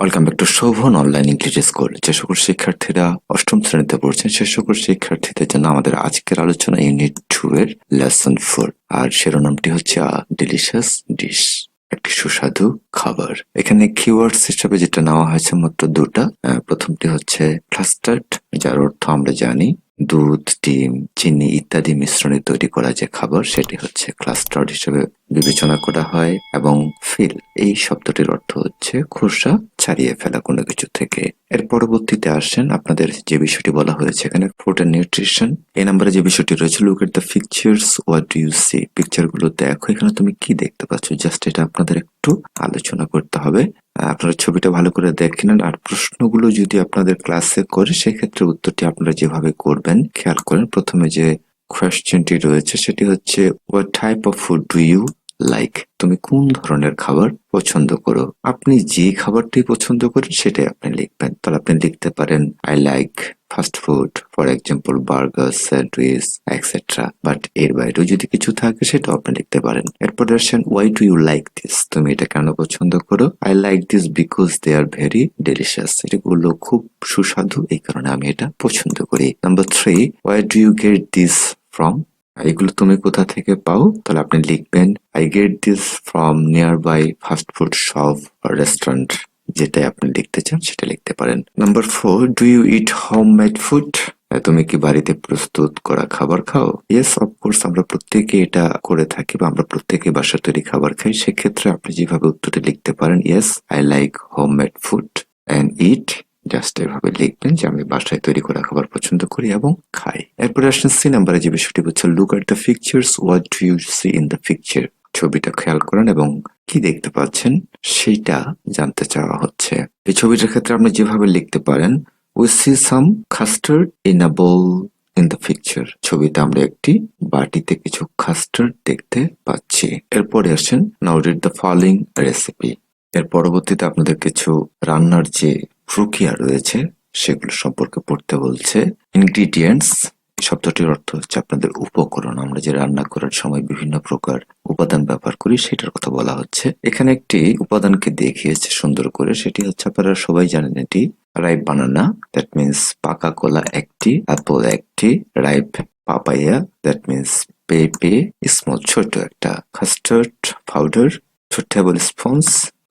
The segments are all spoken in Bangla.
Welcome back to Shovan online English school যে সকল শিক্ষার্থীরা অষ্টম শ্রেণীতে পড়ছেন, সে সকল শিক্ষার্থীদের জন্য আমাদের আজকের আলোচনা ইউনিট টু এর লেসন ফোর আর শিরোনামটি হচ্ছে ডিলিশিয়াস ডিশ একটি সুস্বাদু খাবার। এখানে কিওয়ার্ডস হিসাবে যেটা নেওয়া হয়েছে মাত্র দুটা প্রথমটি হচ্ছে ক্লাস্টার্ড যার অর্থ আমরা জানি দুধ, ডিম, চিনি ইত্যাদি মিশ্রণে তৈরি করা যে খাবার, সেটি হচ্ছে ক্লাস্টার্ড হিসেবে বিবেচনা করা হয় এবং ফিল এই শব্দটির অর্থ হচ্ছে খোসা ছাড়িয়ে ফেলা কোনো কিছু থেকে। এর পরবর্তীতে আসেন আপনাদের যে বিষয়টি বলা হয়েছে এখানে ফুড অ্যান্ড নিউট্রিশন এই নাম্বারে যে বিষয়টি রয়েছে look at the pictures what do you see পিকচারগুলো দেখো, এখানে তুমি কি দেখতে পাচ্ছ? জাস্ট এটা আপনাদের একটু আলোচনা করতে হবে। আপনারা ছবিটা ভালো করে দেখেন আর প্রশ্নগুলো যদি আপনাদের ক্লাসে করে, সেক্ষেত্রে উত্তরটি আপনারা যেভাবে করবেন, খেয়াল করেন। প্রথমে যে কোয়েশ্চেনটি রয়েছে, সেটি হচ্ছে what type of food do you like তুমি কোন ধরনের খাবার পছন্দ করো? আপনি যে খাবারটি পছন্দ করেন সেটাই আপনি লিখবেন। তাহলে আপনি লিখতে পারেন I like fast food for example burger sandwich etcetera but এর বাইরেও যদি কিছু থাকে সেটাও আপনি লিখতে পারেন। এরপরে আসেন why do you like this তুমি এটা কেন পছন্দ করো? I like this because they are very delicious এগুলো খুব সুস্বাদু, এই কারণে আমি এটা পছন্দ করি। Number three why do you get this from এগুলো তুমি কোথা থেকে পাও? তাহলে আপনি লিখবেন I get this from nearby fast food shop restaurant যেটাই আপনি লিখতে চান, সেটা লিখতে পারেন। Number four do you eat home made food তুমি কি বাড়িতে প্রস্তুত করা খাবার খাও? ইয়েস অফকোর্স আমরা প্রত্যেকে এটা করে থাকি বা আমরা প্রত্যেকে বাসা তৈরি খাবার খাই। সেক্ষেত্রে আপনি যেভাবে উত্তরটি লিখতে পারেন yes I like homemade food and eat just এভাবে লিখবেন যে আমি বাসায় তৈরি করা খাবার পছন্দ করি এবং খাই। এরপরে আসেন সি নাম্বারে যে বিষয়টি হচ্ছে look at the pictures what do you see in the picture ছবিটা খেয়াল করেন এবং কি দেখতে পাচ্ছেন সেইটা জানতে চাওয়া হচ্ছে। এই ছবিটার ক্ষেত্রে আপনি যেভাবে লিখতে পারেন we see some custard in a bowl in the picture ছবিতে আমরা একটি বাটিতে কিছু কাস্টার্ড দেখতে পাচ্ছি। এরপরে আসেন now read the following recipe এর পরবর্তীতে আপনাদের কিছু রান্নার যে প্রক্রিয়া রয়েছে, সেগুলো সম্পর্কে পড়তে বলছে। ইনগ্রিডিয়েন্টস শব্দটির অর্থ হচ্ছে আপনাদের উপকরণ। আমরা যে রান্না করার সময় বিভিন্ন প্রকার উপাদান ব্যবহার করি, সেটার কথা বলা হচ্ছে। এখানে একটি উপাদানকে দেখিয়েছে সুন্দর করে। সেটি হচ্ছে আপনারা সবাই জানেন এটি রাইপ বানানা দ্যাট মিন্স পাকা কলা একটি অ্যাপল একটি রাইপ পাপাইয়া দ্যাট মিন্স পেঁপে স্মল ছোট একটা কাস্টার্ড পাউডার ছোট টেবিল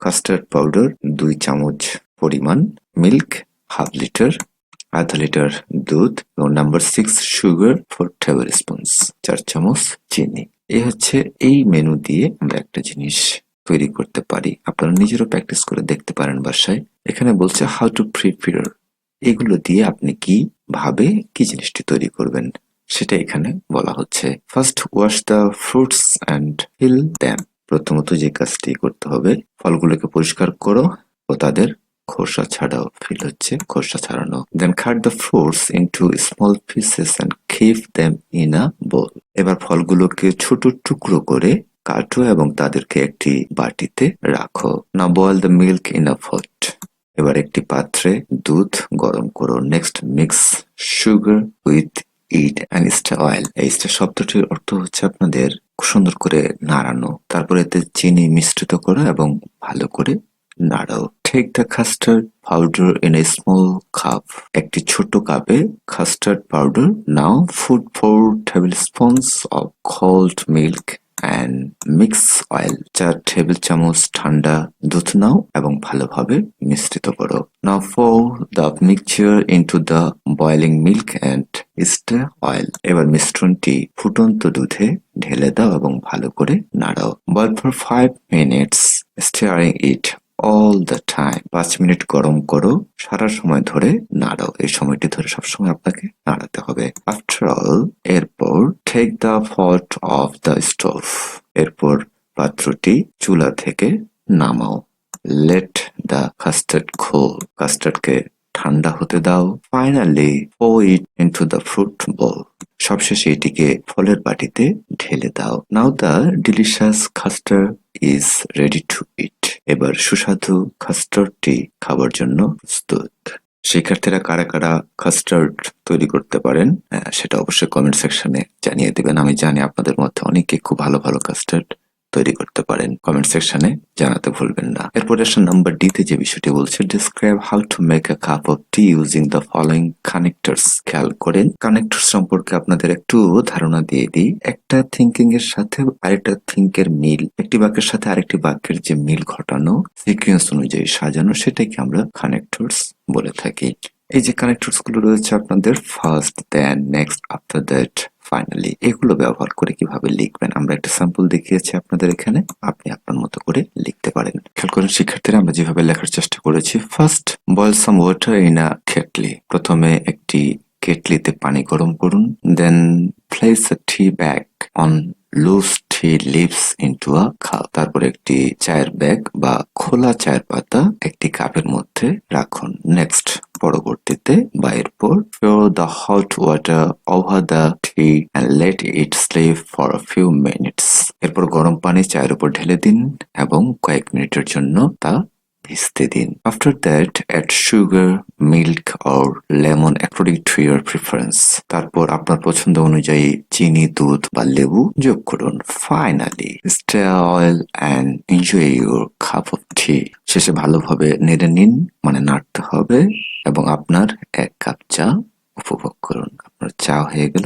কাস্টার্ড পাউডার দুই চামচ পরিমাণ মিল্ক হাফ লিটার আধা লিটার দুধ এবং number six sugar four tablespoons চার চামচ চিনি। এই হচ্ছে এই মেনু দিয়ে আমরা একটা জিনিস তৈরি করতে পারি। আপনারা নিজেরও প্র্যাকটিস করে দেখতে পারেন বাসায়। এখানে বলছে হাউ টু প্রিপেয়ার এগুলো দিয়ে আপনি কি ভাবে কি জিনিসটি তৈরি করবেন, সেটা এখানে বলা হচ্ছে। First wash the fruits and peel them প্রথমত যে কাজটি করতে হবে, ফলগুলোকে পরিষ্কার করো ও তাদের খোসা ছাড়াও ফিল হচ্ছে, খোসা ছাড়ানো। Then cut the fruits into small pieces and keep them in a bowl এবার ফলগুলোকে ছোট টুকরো করে কাটো এবং তাদেরকে একটি বাটিতে রাখো। Now boil the milk in a pot এবার একটি পাত্রে দুধ গরম করো। Next mix sugar with it and stir well এই শব্দটির অর্থ হচ্ছে আপনাদের সুন্দর করে নাড়ানো। তারপরে এতে চিনি মিশ্রিত করো এবং ভালো করে নাড়াও। Take the custard powder in a small cup একটি ছোট কাপে powder now put four tablespoons of cold milk and mix well চার টেবিল চামচ ঠান্ডা দুধ নাও এবং ভালোভাবে মিশ্রিত করো। Now pour the mixture into the boiling milk and stir well এবার মিশ্রণটি ফুটন্ত দুধে ঢেলে দাও এবং ভালো করে নাড়াও। Boil for five minutes stirring it all the time পাঁচ মিনিট গরম করো, সারা সময় ধরে নাড়াও। এই সময়টি ধরে সবসময় আপনাকে নাড়াতে হবে। আফটার অল এরপর take the pot off the stove এরপর পাত্রটি চুলা থেকে নামাও। লেট দ্য কাস্টার্ড কোল কাস্টার্ডকে ঠান্ডা হতে দাও। Finally O it into the fruit bowl সবশেষে এটিকে ফলের বাটিতে ঢেলে দাও। Now the delicious custard is ready to eat এবার সুস্বাদু কাস্টার্ডটি খাবার জন্য প্রস্তুত। শিক্ষার্থীরা কারা কারা কাস্টার্ড তৈরি করতে পারেন সেটা অবশ্যই কমেন্ট সেকশনে জানিয়ে দেবেন। আমি জানি আপনাদের মধ্যে অনেকে খুব ভালো ভালো কাস্টার্ড তৈরি করতে পারেন কমেন্ট সেকশনে জানাতে ভুলবেন না। এরপরে আসলে নাম্বার ডি তে যে বিষয়টি বলছে describe how to make a cup of tea using the following connectors খেয়াল করেন কানেক্টর সম্পর্কে আপনাদের একটু ধারণা দিয়ে দিই। একটা থিঙ্কিং এর সাথে আরেকটা থিঙ্কের মিল। একটি বাক্যের সাথে আরেকটি বাক্যের যে মিল ঘটানো সিকুয়েন্স অনুযায়ী সাজানো, সেটাকে আমরা কানেক্টরস বলে থাকি। এই যে কানেক্টরসগুলো রয়েছে আপনাদের first then next after that finally এগুলো ব্যবহার করে কীভাবে লিখবেন? আমরা একটা স্যাম্পল দেখিয়েছি আপনাদের এখানে। আপনি আপনার মতো করে লিখতে পারেন। খেয়াল করেন, শিক্ষার্থীরা, আমরা যেভাবে লেখার চেষ্টা করেছি first boil some water in a kettle প্রথমে একটি কেটলিতে পানি গরম করুন then place a tea bag on loose tea leaves into a cup তারপর একটি চায়ের ব্যাগ বা খোলা চায়ের পাতা একটি কাপের মধ্যে রাখুন। নেক্সট পরবর্তীতে, বা এরপর pour the hot water over the and let it steep for a few minutes এরপর গরম পানি চায়ের উপর ঢেলে দিন এবং কয়েক মিনিটের জন্য তা ভিজতে দিন। After that add sugar milk or lemon according to your preference তারপর আপনার পছন্দ অনুযায়ী চিনি, দুধ বা লেবু যোগ করুন। Finally stir well and enjoy your cup of tea শেষে ভালোভাবে নেড়ে নিন মানে নাড়তে হবে এবং আপনার এক কাপ চা উপভোগ করুন। আপনার চা হয়ে গেল।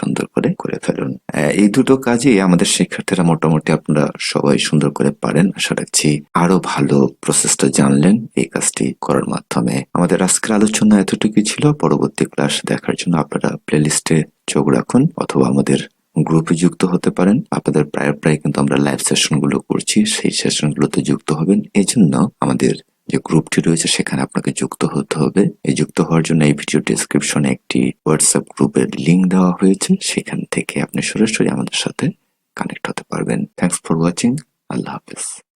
সুন্দর করে করে ফেলুন। এই দুটো কাজই আমাদের শিক্ষার্থীরা মোটামুটি আপনারা সবাই সুন্দর করে পারেন। আশা রাখছি আরও ভালো প্রসেসটা জানলেন এই কাজটি করার মাধ্যমে। আমাদের আজকের আলোচনা এতটুকুই ছিল। পরবর্তী ক্লাস দেখার জন্য আপনারা প্লে প্লেলিস্টে চোখ রাখুন অথবা আমাদের গ্রুপে যুক্ত হতে পারেন। আপনাদের প্রায় প্রায় কিন্তু আমরা লাইভ সেশনগুলো করছি। সেই সেশন গুলোতে যুক্ত হবেন। এই জন্য আমাদের যে গ্রুপটি রয়েছে, সেখানে আপনাকে যুক্ত হতে হবে। এই যুক্ত হওয়ার জন্য এই ভিডিও ডেসক্রিপশনে একটি হোয়াটসঅ্যাপ গ্রুপের লিঙ্ক দেওয়া হয়েছে। সেখান থেকে আপনি সরাসরি আমাদের সাথে কানেক্ট হতে পারবেন। থ্যাংকস ফর ওয়াচিং আল্লাহ হাফেজ।